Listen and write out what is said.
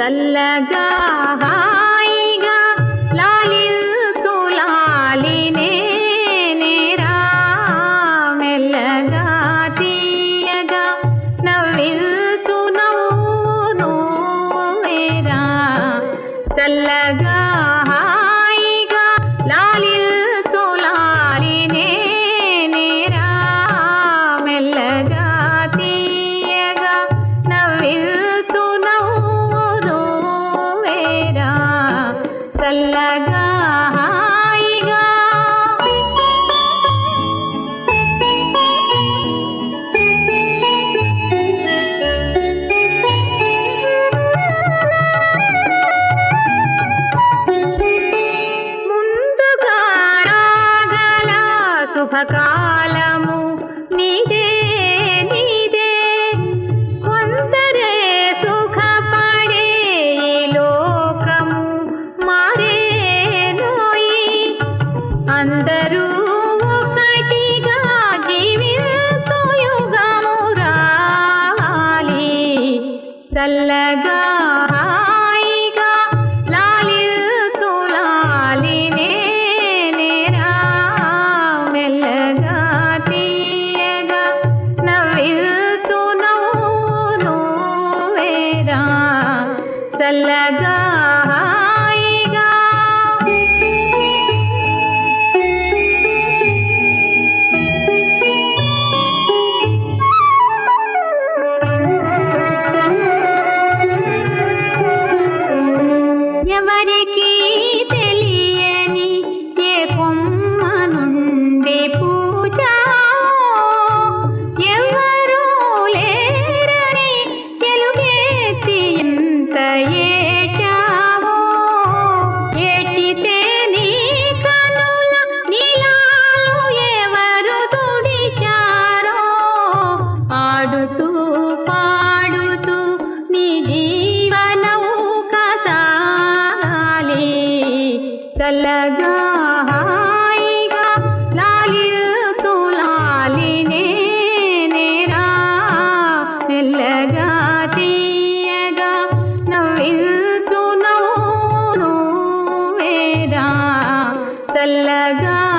చల్లగా హాయిగా లాలిల్చు లాలినే నేరా మెల్లగా తీయగా నవ్విల్చు నవ్వు మేరా. చల్లగా చల్లగా హాయిగా ముందుగా రాగల శుభకాలము చల్లగా హాయిగా లాలిల్చు లాలినే మెల్లగా తీయగా నవ్విల్చు నవ్వును వేరా చల్లగా ఎవరికీ తెలియ लगाएगा लालिय तो लाली ने नेरा लगा दिएगा मेरा लगा